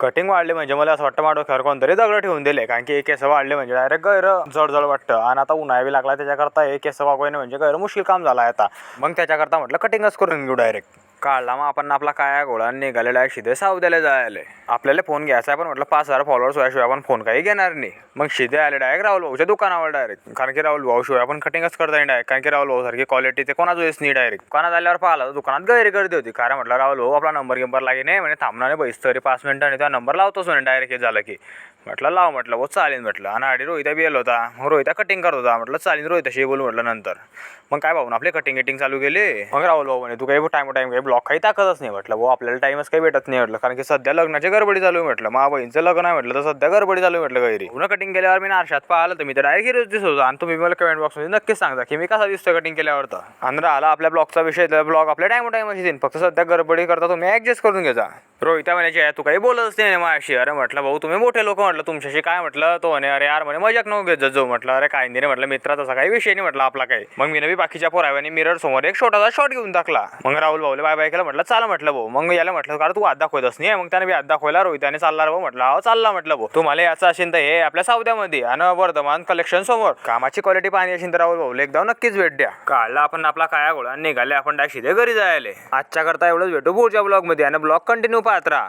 Cutting वाढले म्हणजे मला असं वाटतं माझ्या खरं कोणतरी दगड ठेवून दिले. कारण की एक केस वाढले म्हणजे डायरेक्ट गैर जडजड वाटतं. आणि आता उन्हाळी लागला त्याच्याकरता हे केस वागवणे म्हणजे गैर मुश्किल काम झालं आहे आता. मग त्याच्याकरता म्हटलं कटिंगच करून घेऊ डायरेक्ट काढला मग आपण आपला काय गोळा? निघाले आहे शिदे सावद्याला जायला. आपल्याला फोन घ्यायचा आहे पण म्हटलं पाच हजार फॉलोअर्स व्हायशिवाय आपण फोन काही घेणार नाही. मग शिदे आले डायरेक्ट राहुल भाऊच्या दुकानावर डायरेक्ट कारण की राहुल भाऊ शिवाय आपण कटिंगच करता नाही डायरेक्ट कारण की राहुल भाऊ सारखी क्वालिटी ते कोणाच वेळेस नाही डायरेक्ट दुकानात आल्यावर पाहिलं दुकानात गैर गर्दी होती. कारण म्हटलं राहुल भाऊ आपला नंबर गिंबर लागे नाही म्हणजे थांबणार नाही पैसे तरी पाच मिनिटांनी त्या नंबर लावतोच म्हणे डायरेक्ट हे झालं की. म्हटलं लाव म्हटलं हो चालेल म्हटलं. आणि आधी रोहिता बी गेलो होता. मग रोहिता कटिंग करत होता. म्हटलं चालेल रोहिताशी बोलू म्हटलं नंतर. मग काय भाऊ आपले कटिंग गिटिंग चालू केले? मग राहुल भाऊ म्हणे तू काही टाईम टाईम काही ब्लॉक काही टाकतच नाही. म्हटलं भाऊ आपल्याला टाईमच काही भेटत नाही. म्हटलं कारण की सध्या लग्नाची गडबडी चालू आहे. म्हटलं मा बहिणीचं लग्न आहे. म्हटलं तर सध्या गडबडी चालू म्हटलं घरी पुन्हा कटिंग केल्यावर मी आरशात पाहिलं तर मी तर डायरेक्ट हिरोज दिसत होता. आणि तुम्ही मला कमेंट बॉक्समध्ये नक्कीच सांगता की मी कसा दिसतो कटिंग केल्यावर तर. आणि राहिला आपल्या ब्लॉगचा विषय तर ब्लॉग आपल्या टाईम टाइम येईन फक्त सध्या गडबडी करता तुम्ही ऍडजस्ट करून घ्यायचा रोहिता म्हणायची तू काही बोलतच नाही माझ्याशी. अरे म्हटलं भाऊ तुम्ही मोठे लोक म्हटलं तुमच्याशी काय म्हटलं? तो म्हणे अरे यार म्हणे मजाक नको घेत जाऊ म्हटलं. अरे काय नाही रे म्हटलं मित्रा तसा काही विषय नाही म्हटलं आपला काही. मग मी नवी बाकीच्या पोराव्याने मिरर समोर एक छोटासा शॉट घेऊन टाकला. मग राहुल भाऊले बाय बाय केलं म्हटलं चाल म्हटलं भाऊ. मग याला म्हटलं कारण तू हात दाखवतच नाही मग त्याने बी हात दाखवला रोहिताने चालला भाऊ म्हटलं अहो चालला म्हटलं भाऊ. तुम्हाला याचं असेल तर हे आपल्या सावद्यामध्ये आणि वर्धमान कलेक्शन समोर. कामाची क्वालिटी पाहणी असेल तर राहुल भाऊले एकदा नक्कीच भेट द्या. काढला आपण आपला काया गोळा निघाले आपण डायशिदे घरी जायले. आजच्या करता एवढंच भेटू पुढच्या ब्लॉगमध्ये आणि ब्लॉग कंटिन्यू पाहत राहा.